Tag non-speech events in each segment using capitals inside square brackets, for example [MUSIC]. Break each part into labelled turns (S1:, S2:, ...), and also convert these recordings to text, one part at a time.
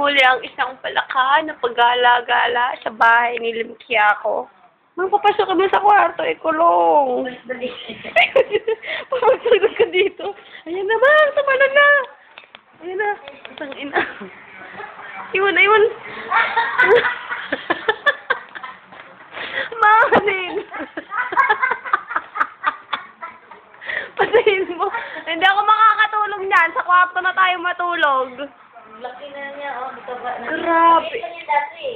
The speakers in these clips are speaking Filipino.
S1: nahuhuli ang isang palaka na paggala-gala sa bahay ni Limkiako. Mang papasok ka ba sa kwarto, eh, kulong. [LAUGHS] Papasok ka dito. Ayan na, Mang, tumalon na. Ayan na. Isang ina. Iwan, iwan. [LAUGHS] Mahalin. [LAUGHS] Patayin mo. Hindi ako makakatulog niyan. Sa kwarto na tayo matulog.
S2: Laki na niya, oh. Ito ba?
S1: Grabe.
S2: Nakita niya dati.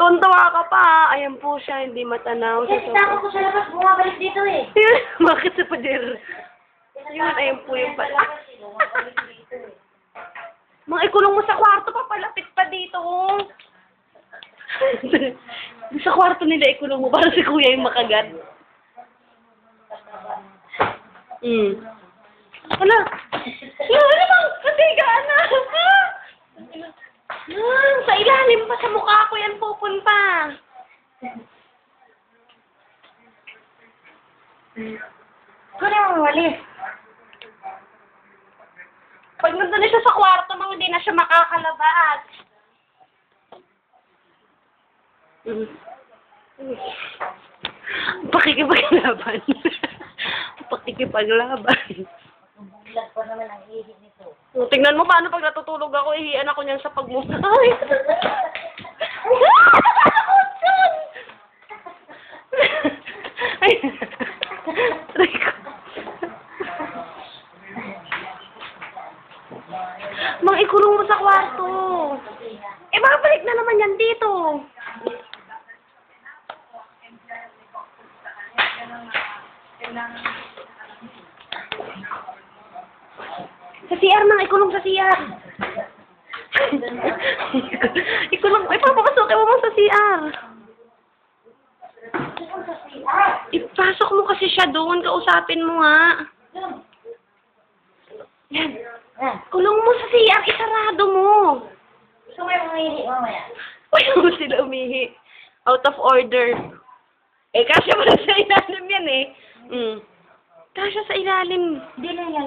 S1: Tuntua ka pa. Ayan po siya. Hindi matanaw.
S2: Kasi takot ko sa labas, bumabalik dito eh. [LAUGHS]
S1: Yun, Bakit sa pader? Yun, ayun po yung pala.
S2: Dito eh.
S1: Mga ikulong mo sa kwarto pa. Palapit pa dito. oh. [LAUGHS] sa kwarto nila ikulong mo para si kuya yung makagat. Mm. Wala. Wala namang. Kasiga na. Ah, sa ilalim pa sa mukha ko yan pupunta.
S2: Kunin mo walis.
S1: Pag nandun na siya sa kwarto, mga hindi na siya makakalabas. Mm. Pakikipaglaban. [LAUGHS] Pakikipaglaban.
S2: Bulag pa naman ang.
S1: Oh, Tingnan mo paano pag natutulog ako, ihian ako niyan sa pagmuka. [LAUGHS] Ay! Mang ikulong mo sa kwarto. Eh, babalik na naman yan dito. Sa CR nang ikulong sa CR. [LAUGHS] ikulong, eh, papapasukin mo sa CR. Ipasok mo kasi siya doon, kausapin mo nga. Yan. Kulong mo sa CR, isarado mo.
S2: gusto mo yung ihi mamaya?
S1: Wala mo sila umihi. Out of order. Eh, kasya mo sa ilalim yan eh. Mm. Kasya sa ilalim.
S2: Hindi na yan,